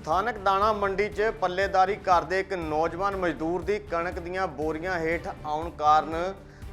ਸਥਾਨਕ ਦਾਣਾ ਮੰਡੀ 'ਚ ਪੱਲੇਦਾਰੀ ਕਰਦੇ ਇੱਕ ਨੌਜਵਾਨ ਮਜ਼ਦੂਰ ਦੀ ਕਣਕ ਦੀਆਂ ਬੋਰੀਆਂ ਹੇਠ ਆਉਣ ਕਾਰਨ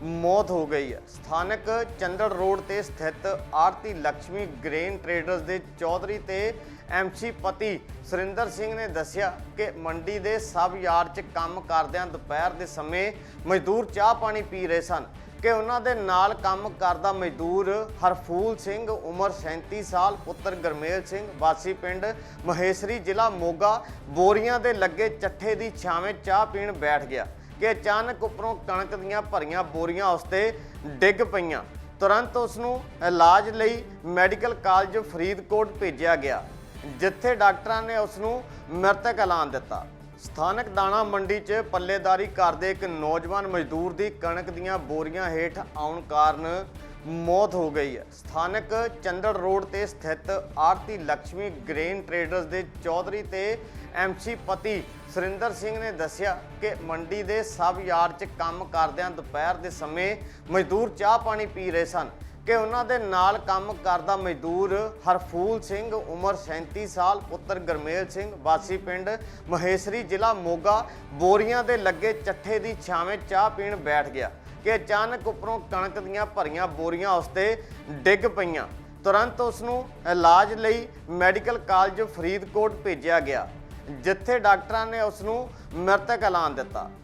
ਮੌਤ ਹੋ ਗਈ ਹੈ। ਸਥਾਨਕ ਚੰਦੜ ਰੋਡ ਤੇ ਸਥਿਤ ਆਰਤੀ ਲక్ష్ਮੀ ਗ੍ਰੇਨ ਟਰੇਡਰਸ ਦੇ ਚੌਧਰੀ ਤੇ ਐਮਸੀ ਪਤੀ ਸੁਰਿੰਦਰ ਸਿੰਘ ਨੇ ਦੱਸਿਆ ਕਿ ਮੰਡੀ ਦੇ ਸਬ ਯਾਰਡ 'ਚ ਕੰਮ ਕਰਦਿਆਂ ਦੁਪਹਿਰ ਦੇ ਸਮੇਂ ਮਜ਼ਦੂਰ ਚਾਹ ਪਾਣੀ ਪੀ ਰਹੇ ਸਨ। ਕਿ ਉਹਨਾਂ ਦੇ ਨਾਲ ਕੰਮ ਕਰਦਾ ਮਜ਼ਦੂਰ ਹਰਫੂਲ ਸਿੰਘ, ਉਮਰ 37 ਸਾਲ, ਪੁੱਤਰ ਗਰਮੇਲ ਸਿੰਘ, ਵਾਸੀ ਪਿੰਡ ਮਹੇਸ਼ਰੀ, ਜ਼ਿਲ੍ਹਾ ਮੋਗਾ। ਬੋਰੀਆਂ ਦੇ ਲੱਗੇ ਚੱਠੇ ਦੀ ਛਾਵੇਂ ਚਾਹ ਪੀਣ ਬੈਠ ਗਿਆ ਕਿ ਅਚਾਨਕ ਉੱਪਰੋਂ ਕਣਕ ਦੀਆਂ ਭਰੀਆਂ ਬੋਰੀਆਂ ਉਸ ਤੇ ਡਿੱਗ ਪਈਆਂ। ਤੁਰੰਤ ਉਸ ਨੂੰ ਇਲਾਜ ਲਈ ਮੈਡੀਕਲ ਕਾਲਜ ਫਰੀਦਕੋਟ ਭੇਜਿਆ ਗਿਆ, ਜਿੱਥੇ ਡਾਕਟਰਾਂ ਨੇ ਉਸ ਨੂੰ ਮ੍ਰਿਤਕ ਐਲਾਨ ਦਿੱਤਾ। ਸਥਾਨਕ ਦਾਣਾ ਮੰਡੀ 'ਚ ਪੱਲੇਦਾਰੀ ਕਰਦੇ ਇੱਕ ਨੌਜਵਾਨ ਮਜ਼ਦੂਰ ਦੀ ਕਣਕ ਦੀਆਂ ਬੋਰੀਆਂ ਹੇਠ ਆਉਣ ਕਾਰਨ ਮੌਤ ਹੋ ਗਈ ਹੈ। ਸਥਾਨਕ ਚੰਦੜ ਰੋਡ ਤੇ ਸਥਿਤ ਆਰਤੀ ਲక్ష్ਮੀ ਗ੍ਰੇਨ ਟਰੇਡਰਸ ਦੇ ਚੌਧਰੀ ਤੇ ਐਮਸੀ ਪਤੀ ਸੁਰਿੰਦਰ ਸਿੰਘ ਨੇ ਦੱਸਿਆ ਕਿ ਮੰਡੀ ਦੇ ਸਬ ਯਾਰਡ 'ਚ ਕੰਮ ਕਰਦਿਆਂ ਦੁਪਹਿਰ ਦੇ ਸਮੇਂ ਮਜ਼ਦੂਰ ਚਾਹ ਪਾਣੀ ਪੀ ਰਹੇ ਸਨ। ਕਿ ਉਹਨਾਂ ਦੇ ਨਾਲ ਕੰਮ ਕਰਦਾ ਮਜ਼ਦੂਰ ਹਰਫੂਲ ਸਿੰਘ, ਉਮਰ 37 ਸਾਲ, ਪੁੱਤਰ ਗਰਮੇਲ ਸਿੰਘ, ਵਾਸੀ ਪਿੰਡ ਮਹੇਸ਼ਰੀ ਜ਼ਿਲ੍ਹਾ ਮੋਗਾ, ਬੋਰੀਆਂ ਦੇ ਲੱਗੇ ਚੱਠੇ ਦੀ ਛਾਵੇਂ ਚਾਹ ਪੀਣ ਬੈਠ ਗਿਆ ਕਿ ਅਚਾਨਕ ਉੱਪਰੋਂ ਕਣਕ ਦੀਆਂ ਭਰੀਆਂ ਬੋਰੀਆਂ ਉਸ ਤੇ ਡਿੱਗ ਪਈਆਂ। ਤੁਰੰਤ ਉਸ ਨੂੰ ਇਲਾਜ ਲਈ ਮੈਡੀਕਲ ਕਾਲਜ ਫਰੀਦਕੋਟ ਭੇਜਿਆ ਗਿਆ, ਜਿੱਥੇ ਡਾਕਟਰਾਂ ਨੇ ਉਸ ਨੂੰ ਮ੍ਰਿਤਕ ਐਲਾਨ ਦਿੱਤਾ।